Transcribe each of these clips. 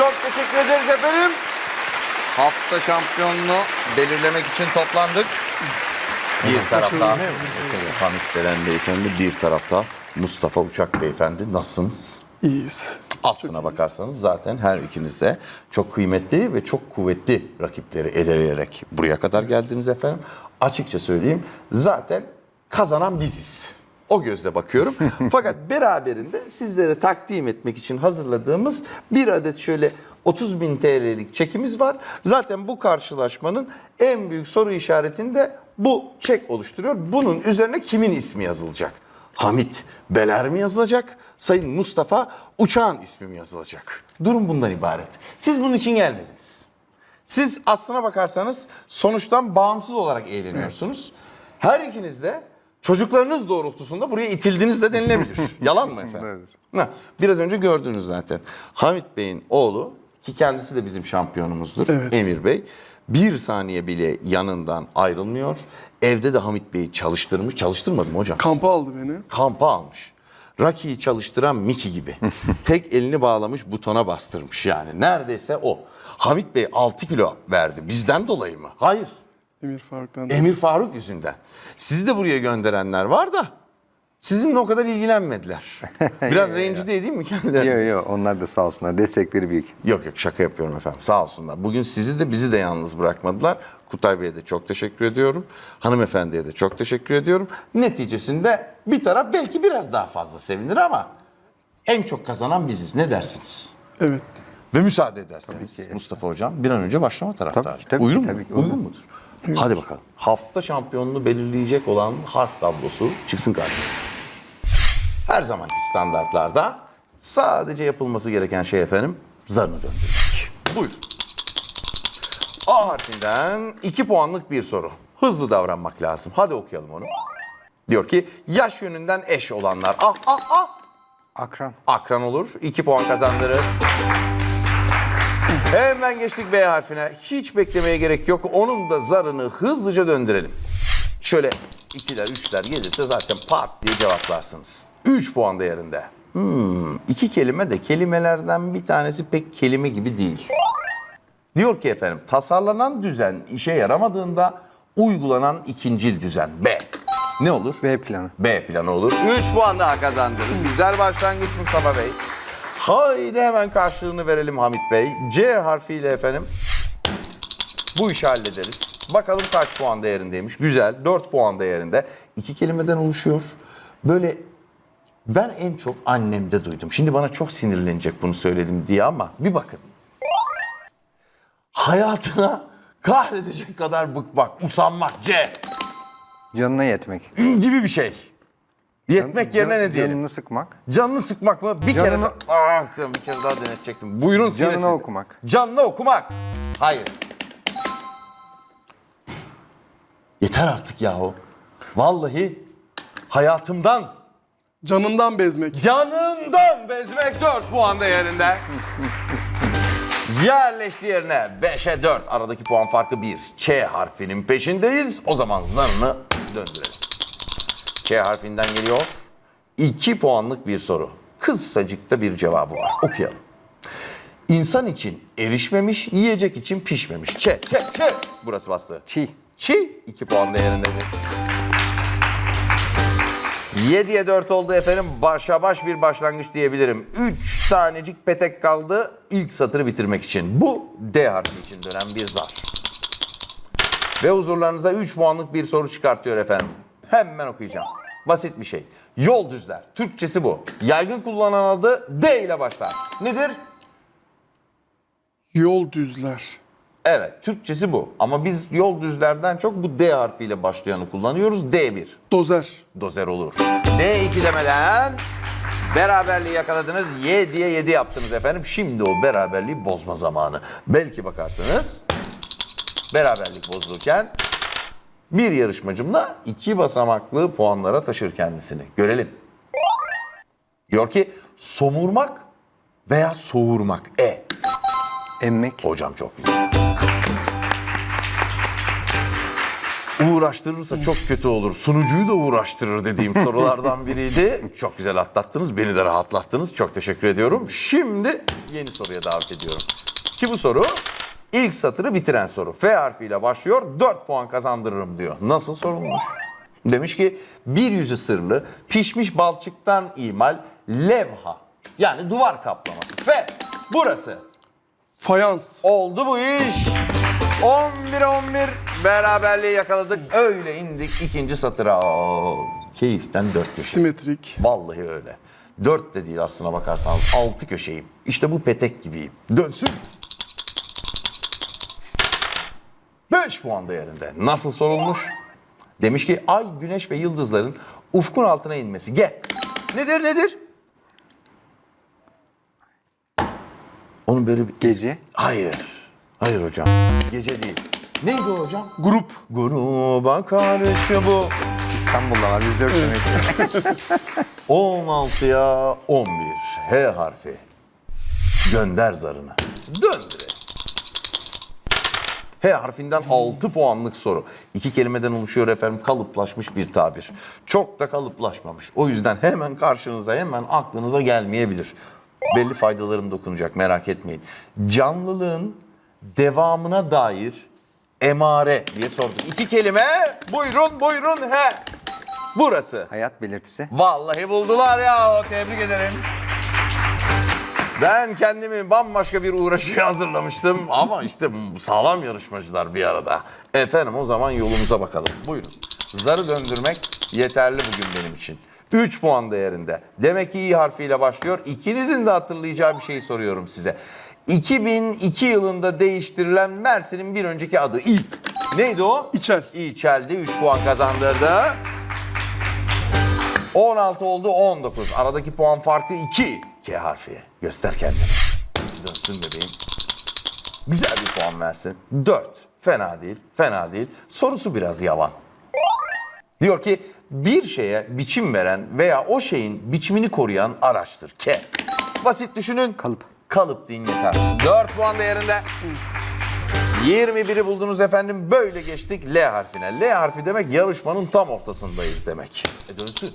Çok teşekkür ederiz efendim. Hafta şampiyonunu belirlemek için toplandık. Bir tarafta Hamit Beren Beyefendi, bir tarafta Mustafa Uçak Beyefendi. Nasılsınız? İyiyiz. Aslına bakarsanız zaten her ikiniz de çok kıymetli ve çok kuvvetli rakipleri eleyerek buraya kadar geldiniz efendim. Açıkça söyleyeyim zaten kazanan biziz. O gözle bakıyorum. Fakat beraberinde sizlere takdim etmek için hazırladığımız bir adet şöyle 30 bin TL'lik çekimiz var. Zaten bu karşılaşmanın en büyük soru işaretinde bu çek oluşturuyor. Bunun üzerine kimin ismi yazılacak? Hamit Beler mi yazılacak? Sayın Mustafa Uçağan ismi mi yazılacak? Durum bundan ibaret. Siz bunun için gelmediniz. Siz aslına bakarsanız sonuçtan bağımsız olarak eğleniyorsunuz. Her ikiniz de çocuklarınız doğrultusunda buraya itildiniz de denilebilir. Yalan mı efendim? Ha, biraz önce gördünüz zaten. Hamit Bey'in oğlu ki kendisi de bizim şampiyonumuzdur Evet. Emir Bey. Bir saniye bile yanından ayrılmıyor. Evde de Hamit Bey'i çalıştırmış. Çalıştırmadım hocam Kampa aldı beni. kampa almış. Rocky'yi çalıştıran Mickey gibi. Tek elini bağlamış butona bastırmış yani. Neredeyse o. Hamit Bey 6 kilo verdi. Bizden dolayı mı? Hayır. Emir Faruk'tan. Emir Faruk yüzünden. Sizi de buraya gönderenler var da sizinle o kadar ilgilenmediler. Biraz rencide edeyim mi kendilerini? Yok yok onlar da sağ olsunlar destekleri büyük. Yok yok şaka yapıyorum efendim. Sağ olsunlar. Bugün sizi de bizi de yalnız bırakmadılar. Kutay Bey'e de çok teşekkür ediyorum. Hanımefendiye de çok teşekkür ediyorum. Neticesinde bir taraf belki biraz daha fazla sevinir ama en çok kazanan biziz. Ne dersiniz? Evet. Ve müsaade ederseniz. Mustafa Hocam bir an önce başlama taraftarı. Tabii tabii ki, mu? tabii ki, Uygun uygun. Mudur? Hadi bakalım. Hafta şampiyonunu belirleyecek olan harf tablosu çıksın karşınıza. Her zamanki standartlarda sadece yapılması gereken şey efendim zarını döndürmek. Buyurun. A harfinden 2 puanlık bir soru. Hızlı davranmak lazım. Hadi okuyalım onu. Diyor ki yaş yönünden eş olanlar. Ah ah ah. Akran. Akran olur. 2 puan kazandırır. Hemen geçtik B harfine. Hiç beklemeye gerek yok. Onun da zarını hızlıca döndürelim. Şöyle ikiler, üçler gelirse zaten pat diye cevaplarsınız. 3 puan değerinde. Hmm, iki kelime de kelimelerden bir tanesi pek kelime gibi değil. Diyor ki efendim tasarlanan düzen işe yaramadığında uygulanan ikincil düzen B. Ne olur? B planı. B planı olur. 3 puan daha kazandınız. Güzel başlangıç Mustafa Bey. Haydi hemen karşılığını verelim Hamit Bey. C harfiyle efendim bu işi hallederiz. Bakalım kaç puan değerindeymiş. Güzel. 4 puan değerinde. İki kelimeden oluşuyor. Böyle ben en çok annemde duydum. Şimdi bana çok sinirlenecek bunu söyledim diye ama bir bakın. Hayatına kahredecek kadar bıkmak, usanmak C Canına yetmek. gibi bir şey. Yetmek yerine ne diyelim? Canını sıkmak. Canını sıkmak mı? Bir kere Canını- daha, ah, bir kere daha denetecektim. Buyurun Canını sinirsiz. okumak. Canını okumak. Hayır. Yeter artık yahu. Vallahi hayatımdan, Canından bezmek. canından bezmek 4 puan değerinde. Yerleşti yerine 5'e 4. Aradaki puan farkı 1. Ç harfinin peşindeyiz. O zaman zarını döndürelim. Ç harfinden geliyor. 2 puanlık bir soru. Kısacıkta bir cevabı var. Okuyalım. İnsan için erişmemiş, yiyecek için pişmemiş. Ç, ç, ç. Burası bastı. Çiğ. Çi 2 puan değerindedir. 7'ye 4 oldu efendim. Başa baş bir başlangıç diyebilirim. 3 tanecik petek kaldı ilk satırı bitirmek için. Bu D harfi için dönen bir zar. Ve huzurlarınıza 3 puanlık bir soru çıkartıyor efendim. Hemen okuyacağım. Basit bir şey. Yol düzler. Türkçesi bu. Yaygın kullanılan adı D ile başlar. Nedir? Yol düzler. Evet, Türkçesi bu. Ama biz yol düzlerden çok bu D harfiyle başlayanı kullanıyoruz. D1. Dozer. Dozer olur. D2 demeden beraberliği yakaladınız. 7'ye 7 yaptınız efendim. Şimdi o beraberliği bozma zamanı. Belki bakarsınız beraberlik bozulurken bir yarışmacımla iki basamaklı puanlara taşır kendisini. Görelim. Diyor ki somurmak veya soğurmak. E. Emmek. Hocam çok güzel. uğraştırırsa çok kötü olur. Sunucuyu da uğraştırır dediğim sorulardan biriydi. Çok güzel atlattınız. Beni de rahatlattınız. Çok teşekkür ediyorum. Şimdi yeni soruya davet ediyorum. Ki bu soru ilk satırı bitiren soru. F harfiyle başlıyor. 4 puan kazandırırım diyor. Nasıl sorulmuş? Demiş ki bir yüzü sırlı pişmiş balçıktan imal levha. Yani duvar kaplaması. F burası. Fayans. Oldu bu iş. 11 11 beraberliği yakaladık. Öyle indik ikinci satıra. Aa, keyiften dört köşe. Simetrik. Vallahi öyle. Dört de değil aslına bakarsanız. Altı köşeyim. İşte bu petek gibiyim. Dönsün. 5 puan değerinde. Nasıl sorulmuş? Demiş ki ay, güneş ve yıldızların ufkun altına inmesi. Ge. Nedir nedir? Onun böyle bir... Gece. Hayır. Hayır hocam. Gece değil. Neydi o hocam? Grup. Gruba karşı bu. İstanbul'da var biz dört demek. 16'ya 11. H harfi. Gönder zarını. Döndüre. H harfinden 6 puanlık soru. İki kelimeden oluşuyor efendim kalıplaşmış bir tabir. Çok da kalıplaşmamış. O yüzden hemen karşınıza hemen aklınıza gelmeyebilir. Belli faydalarım dokunacak merak etmeyin. Canlılığın devamına dair emare diye sorduk. İki kelime buyurun buyurun he. Burası. Hayat belirtisi. Vallahi buldular ya. Tebrik ederim. Ben kendimi bambaşka bir uğraşıya hazırlamıştım ama işte sağlam yarışmacılar bir arada. Efendim o zaman yolumuza bakalım. Buyurun. Zarı döndürmek yeterli bugün benim için. 3 puan değerinde. Demek ki i harfiyle başlıyor. İkinizin de hatırlayacağı bir şey soruyorum size. 2002 yılında değiştirilen Mersin'in bir önceki adı İ. Neydi o? İçel. İçel'di 3 puan kazandırdı. 16 oldu 19. Aradaki puan farkı 2. K harfi. Göster kendini. Dönsün bebeğim. Güzel bir puan versin. 4. Fena değil. Fena değil. Sorusu biraz yavan. Diyor ki bir şeye biçim veren veya o şeyin biçimini koruyan araçtır. K. Basit düşünün. Kalıp. Kalıp deyin yeter. 4 puan değerinde. 21'i buldunuz efendim. Böyle geçtik L harfine. L harfi demek yarışmanın tam ortasındayız demek. E dönsün.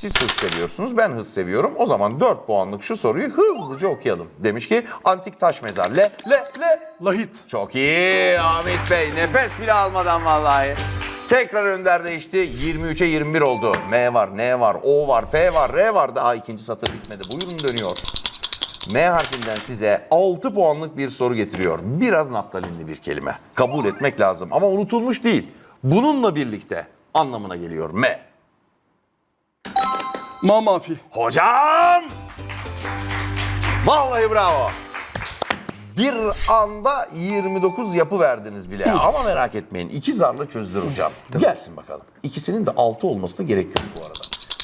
Siz hız seviyorsunuz, ben hız seviyorum. O zaman 4 puanlık şu soruyu hızlıca okuyalım. Demiş ki antik taş mezar. Le, le, le. Lahit. Çok iyi Ahmet Bey. Nefes bile almadan vallahi. Tekrar önder değişti. 23'e 21 oldu. M var, N var, O var, P var, R var. Daha ikinci satır bitmedi. Buyurun dönüyor. M harfinden size 6 puanlık bir soru getiriyor. Biraz naftalinli bir kelime. Kabul etmek lazım ama unutulmuş değil. Bununla birlikte anlamına geliyor M. Mamafi. Hocam! Vallahi bravo. Bir anda 29 yapı verdiniz bile. Ama merak etmeyin. iki zarla çözdür hocam. Gelsin bakalım. İkisinin de 6 olmasına gerek yok bu arada.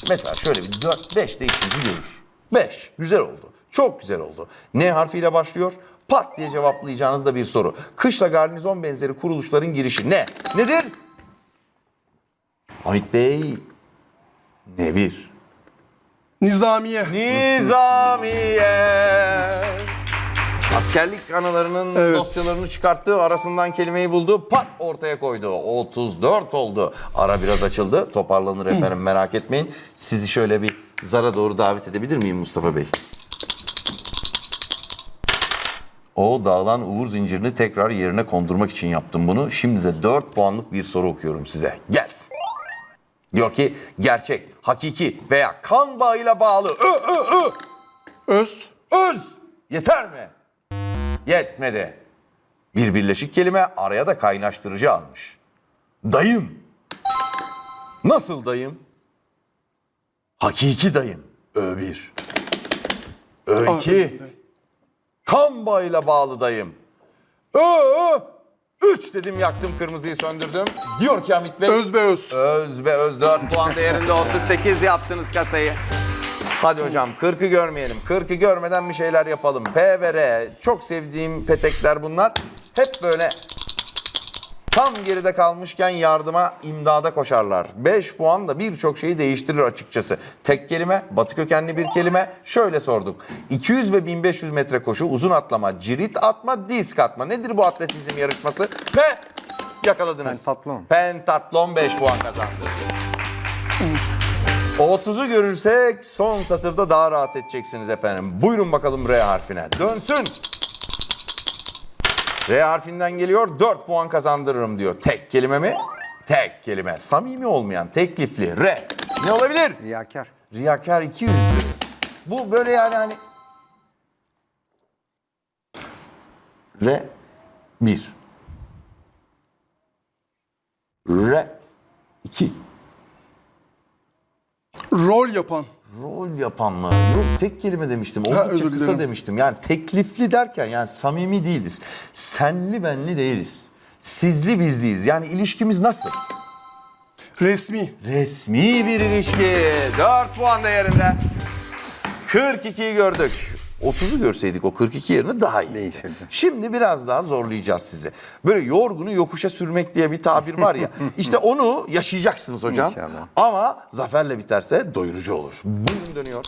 Mesela şöyle bir 4 5 de işinizi görür. 5. Güzel oldu. Çok güzel oldu. N harfiyle başlıyor. Pat diye cevaplayacağınız da bir soru. Kışla garnizon benzeri kuruluşların girişi ne? Nedir? Hamit Bey. Nevir. Nizamiye. Nizamiye. Askerlik anılarının Evet. dosyalarını çıkarttı, arasından kelimeyi buldu, pat ortaya koydu. 34 oldu. Ara biraz açıldı, toparlanır efendim merak etmeyin. Sizi şöyle bir zara doğru davet edebilir miyim Mustafa Bey? O dağılan uğur zincirini tekrar yerine kondurmak için yaptım bunu. Şimdi de 4 puanlık bir soru okuyorum size. Gelsin. Diyor ki gerçek, hakiki veya kan bağıyla bağlı. Ö, ö, ö. Öz. Öz yeter mi? Yetmedi. Bir birleşik kelime araya da kaynaştırıcı almış. Dayım. Nasıl dayım? Hakiki dayım. Ö bir. Ö iki. Kan bağıyla bağlı dayım. Ö, ö. Üç dedim yaktım kırmızıyı söndürdüm. Diyor ki Hamit Bey. Öz be öz. Öz be öz 4 puan değerinde 38 yaptınız kasayı. Hadi hocam 40'ı görmeyelim. 40'ı görmeden bir şeyler yapalım. P ve R çok sevdiğim petekler bunlar. Hep böyle Tam geride kalmışken yardıma, imdada koşarlar. 5 puan da birçok şeyi değiştirir açıkçası. Tek kelime, batı kökenli bir kelime. Şöyle sorduk. 200 ve 1500 metre koşu, uzun atlama, cirit atma, disk atma. Nedir bu atletizm yarışması? Ve yakaladınız. Pentatlon. Pentatlon 5 puan kazandı. 30'u görürsek son satırda daha rahat edeceksiniz efendim. Buyurun bakalım R harfine. Dönsün. R harfinden geliyor 4 puan kazandırırım diyor. Tek kelime mi? Tek kelime. Samimi olmayan, teklifli. R. Ne olabilir? Riyakar. Riyakar 200 lira. Bu böyle yani hani... R 1. R 2. Rol yapan. Rol yapan mı? Yok tek kelime demiştim. Oldukça kısa demiştim. Yani teklifli derken yani samimi değiliz. Senli benli değiliz. Sizli bizliyiz. Yani ilişkimiz nasıl? Resmi. Resmi bir ilişki. 4 puan değerinde. 42'yi gördük. 30'u görseydik o 42 yerine daha iyiydi. Değişirdi. Şimdi biraz daha zorlayacağız sizi. Böyle yorgunu yokuşa sürmek diye bir tabir var ya. işte onu yaşayacaksınız hocam. İnşallah. Ama zaferle biterse doyurucu olur. Buyurun dönüyor.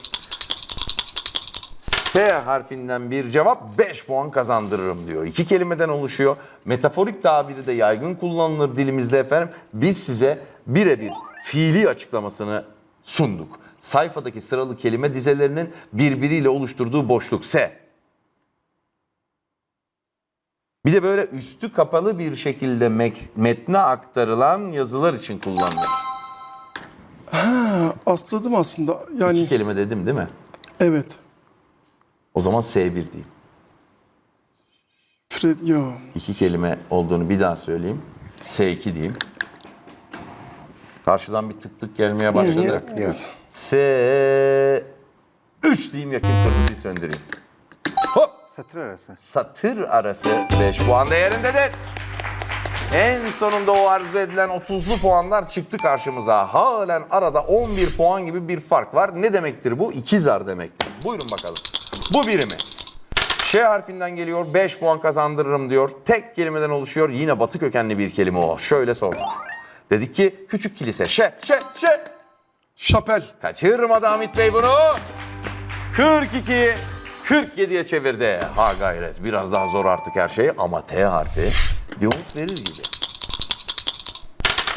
S harfinden bir cevap 5 puan kazandırırım diyor. İki kelimeden oluşuyor. Metaforik tabiri de yaygın kullanılır dilimizde efendim. Biz size birebir fiili açıklamasını sunduk. Sayfadaki sıralı kelime dizelerinin birbiriyle oluşturduğu boşluk S. Bir de böyle üstü kapalı bir şekilde metne aktarılan yazılar için kullanılır. Asladım aslında. Yani İki kelime dedim değil mi? evet. O zaman S1 diyeyim. Fred yo. İki kelime olduğunu bir daha söyleyeyim. S2 diyeyim. Karşıdan bir tık tık gelmeye başladı. Yok, yok. S3 diyeyim yakayım kırmızıyı söndüreyim. Hop! Satır arası. Satır arası 5 puan değerindedir. En sonunda o arzu edilen 30'lu puanlar çıktı karşımıza. Halen arada 11 puan gibi bir fark var. Ne demektir bu? İkizar demektir. Buyurun bakalım. Bu birimi. Ş harfinden geliyor 5 puan kazandırırım diyor. Tek kelimeden oluşuyor. Yine batı kökenli bir kelime o. Şöyle sorduk. Dedik ki küçük kilise. Ş, ş, ş. Şapel. Kaçırmadı Hamit Bey bunu. 42 47'ye çevirdi. Ha gayret. Biraz daha zor artık her şey ama T harfi bir umut verir gibi.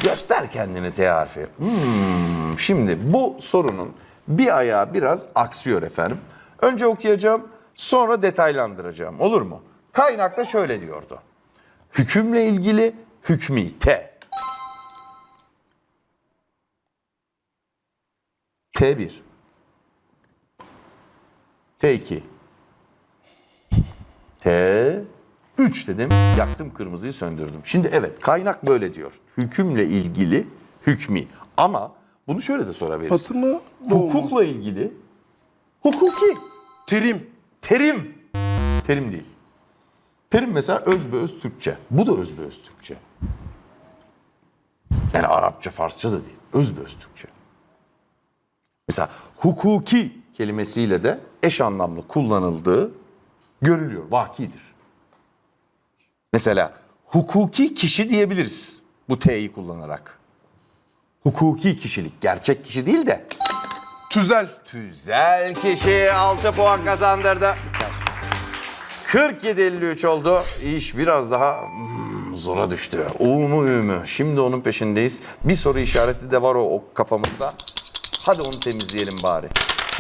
Göster kendini T harfi. Hmm, şimdi bu sorunun bir ayağı biraz aksıyor efendim. Önce okuyacağım, sonra detaylandıracağım. Olur mu? Kaynakta şöyle diyordu. Hükümle ilgili hükmi T. T1 T2 T3 dedim. Yaktım kırmızıyı söndürdüm. Şimdi evet kaynak böyle diyor. Hükümle ilgili hükmi. Ama bunu şöyle de sorabiliriz. Batı mı? Doğu mu? Hukukla ilgili hukuki. Terim. Terim. Terim değil. Terim mesela özbeöz Türkçe. Bu da özbeöz Türkçe. Yani Arapça, Farsça da değil. Özbeöz Türkçe. Mesela hukuki kelimesiyle de eş anlamlı kullanıldığı görülüyor, vakidir. Mesela hukuki kişi diyebiliriz bu T'yi kullanarak. Hukuki kişilik, gerçek kişi değil de Tüzel. Güzel kişi 6 puan kazandırdı. 47-53 oldu. İş biraz daha hmm, zora düştü. U mu Ü mü? Şimdi onun peşindeyiz. Bir soru işareti de var o, o kafamızda. Hadi onu temizleyelim bari.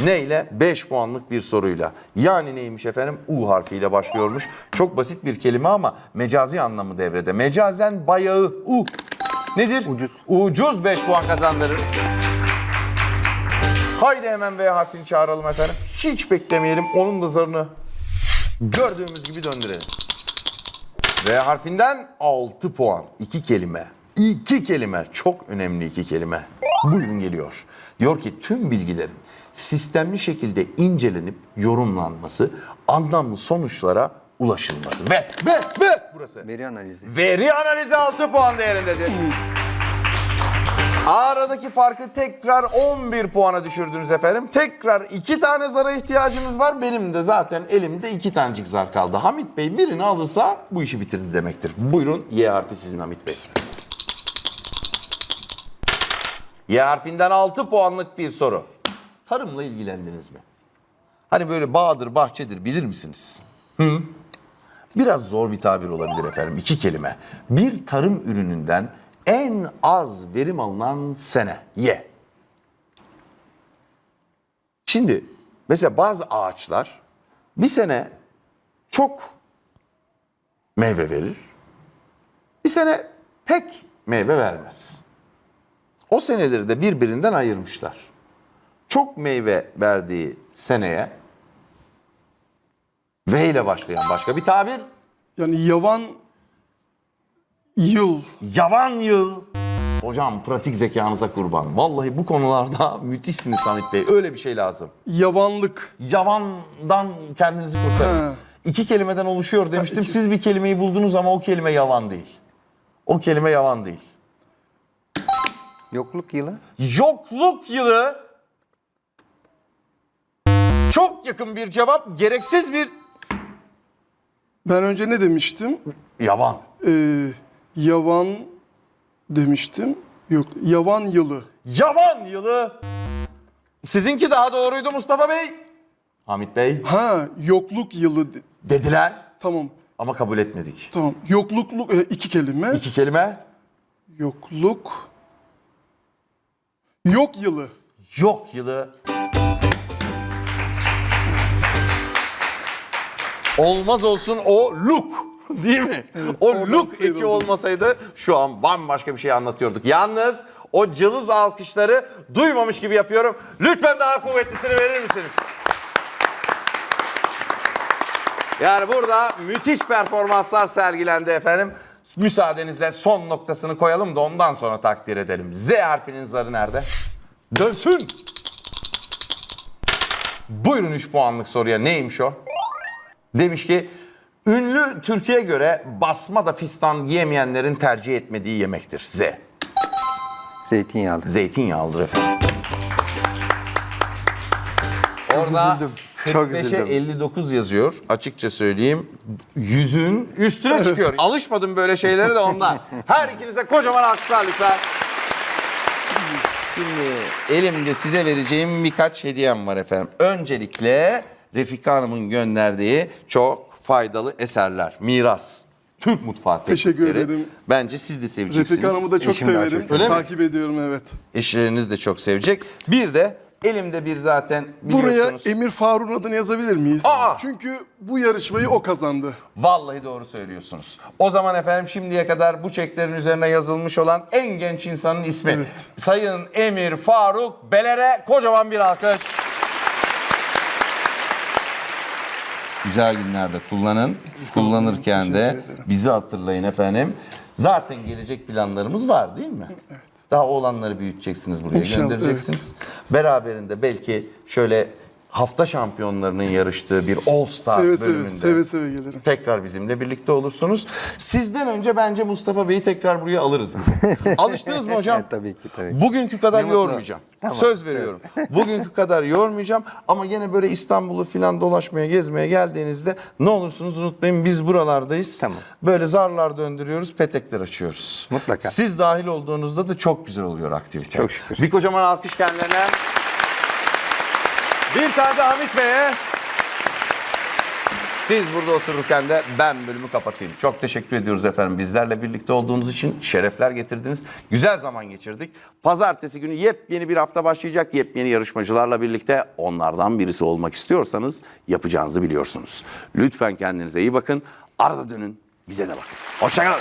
Neyle? 5 puanlık bir soruyla. Yani neymiş efendim? U harfiyle başlıyormuş. Çok basit bir kelime ama mecazi anlamı devrede. Mecazen bayağı U. Nedir? Ucuz. Ucuz 5 puan kazandırır. Haydi hemen V harfini çağıralım efendim. Hiç beklemeyelim. Onun da zarını gördüğümüz gibi döndürelim. V harfinden 6 puan. 2 kelime. 2 kelime. Çok önemli iki kelime. Buyurun geliyor. Diyor ki tüm bilgilerin sistemli şekilde incelenip yorumlanması, anlamlı sonuçlara ulaşılması. Ve, ve, ve burası. Veri analizi. Veri analizi 6 puan değerindedir. Aradaki farkı tekrar 11 puana düşürdünüz efendim. Tekrar iki tane zara ihtiyacınız var. Benim de zaten elimde iki tanecik zar kaldı. Hamit Bey birini alırsa bu işi bitirdi demektir. Buyurun Y harfi sizin Hamit Bey. Y harfinden 6 puanlık bir soru. Tarımla ilgilendiniz mi? Hani böyle bağdır, bahçedir bilir misiniz? Hı? Biraz zor bir tabir olabilir efendim. İki kelime. Bir tarım ürününden en az verim alınan sene. Y. Şimdi mesela bazı ağaçlar bir sene çok meyve verir. Bir sene pek meyve vermez. O seneleri de birbirinden ayırmışlar. Çok meyve verdiği seneye V ile başlayan başka bir tabir. Yani yavan yıl. Yavan yıl. Hocam pratik zekanıza kurban. Vallahi bu konularda müthişsiniz Hamit Bey. Öyle bir şey lazım. Yavanlık. Yavandan kendinizi kurtarın. Ha. İki kelimeden oluşuyor demiştim. iki- Siz bir kelimeyi buldunuz ama o kelime yavan değil. O kelime yavan değil. Yokluk yılı. Yokluk yılı çok yakın bir cevap, gereksiz bir Ben önce ne demiştim? yavan. Ee, yavan demiştim. Yok, yavan yılı. Yavan yılı. Sizinki daha doğruydu Mustafa Bey. Hamit Bey Ha, yokluk yılı. de- dediler Tamam, ama kabul etmedik. tamam. Yoklukluk e, iki kelime. İki kelime. Yokluk. Yok yılı. Yok yılı. Olmaz olsun o look değil mi? o look eki sıyrıldım. olmasaydı şu an bambaşka bir şey anlatıyorduk. Yalnız o cılız alkışları duymamış gibi yapıyorum. Lütfen daha kuvvetlisini verir misiniz? Yani burada müthiş performanslar sergilendi efendim. Müsaadenizle son noktasını koyalım da ondan sonra takdir edelim. Z harfinin zarı nerede? Dönsün. Buyurun 3 puanlık soruya neymiş o? Demiş ki ünlü Türkiye göre basma da fistan yiyemeyenlerin tercih etmediği yemektir. Z. Zeytinyağlı. Zeytinyağlıdır efendim. Orada üzüldüm. Çok 45'e üzüldüm. 59 yazıyor. Açıkça söyleyeyim. Yüzün üstüne çıkıyor. Alışmadım böyle şeylere de ondan. Her ikinize kocaman alkışlar lütfen. Şimdi elimde size vereceğim birkaç hediyem var efendim. Öncelikle Refika Hanım'ın gönderdiği çok faydalı eserler. Miras. Türk mutfağı Teşekkür teknikleri. ederim. Bence siz de seveceksiniz. Refika Hanım'ı da çok Eşim severim. çok Öyle mi? Takip ediyorum evet. Eşleriniz de çok sevecek. Bir de elimde bir zaten Buraya biliyorsunuz. Emir Faruk'un adını yazabilir miyiz? Aa! Çünkü bu yarışmayı o kazandı. Vallahi doğru söylüyorsunuz. O zaman efendim şimdiye kadar bu çeklerin üzerine yazılmış olan en genç insanın ismi. Sayın Emir Faruk Beler'e kocaman bir alkış. Güzel günlerde kullanın. Kullanırken de bizi hatırlayın efendim. Zaten gelecek planlarımız var değil mi? Evet. Daha oğlanları büyüteceksiniz buraya İnşallah, göndereceksiniz. Beraberinde belki şöyle hafta şampiyonlarının yarıştığı bir All Star Seve seve, bölümünde seve seve gelirim. tekrar bizimle birlikte olursunuz. Sizden önce bence Mustafa Bey'i tekrar buraya alırız. Alıştınız mı hocam? Evet, tabii ki, tabii. Bugünkü kadar Ne yormayacağım. Tamam, Söz veriyorum. Bugünkü kadar yormayacağım ama gene böyle İstanbul'u filan dolaşmaya, gezmeye geldiğinizde ne olursunuz unutmayın biz buralardayız. Tamam. Böyle zarlar döndürüyoruz, petekler açıyoruz. Mutlaka. Siz dahil olduğunuzda da çok güzel oluyor aktivite. Çok şükür. Bir kocaman alkış kendilerine. Bir tane de Hamit Bey'e. Siz burada otururken de ben bölümü kapatayım. Çok teşekkür ediyoruz efendim. Bizlerle birlikte olduğunuz için şerefler getirdiniz. Güzel zaman geçirdik. Pazartesi günü yepyeni bir hafta başlayacak. Yepyeni yarışmacılarla birlikte onlardan birisi olmak istiyorsanız yapacağınızı biliyorsunuz. Lütfen kendinize iyi bakın. Arada dönün bize de bakın. Hoşçakalın.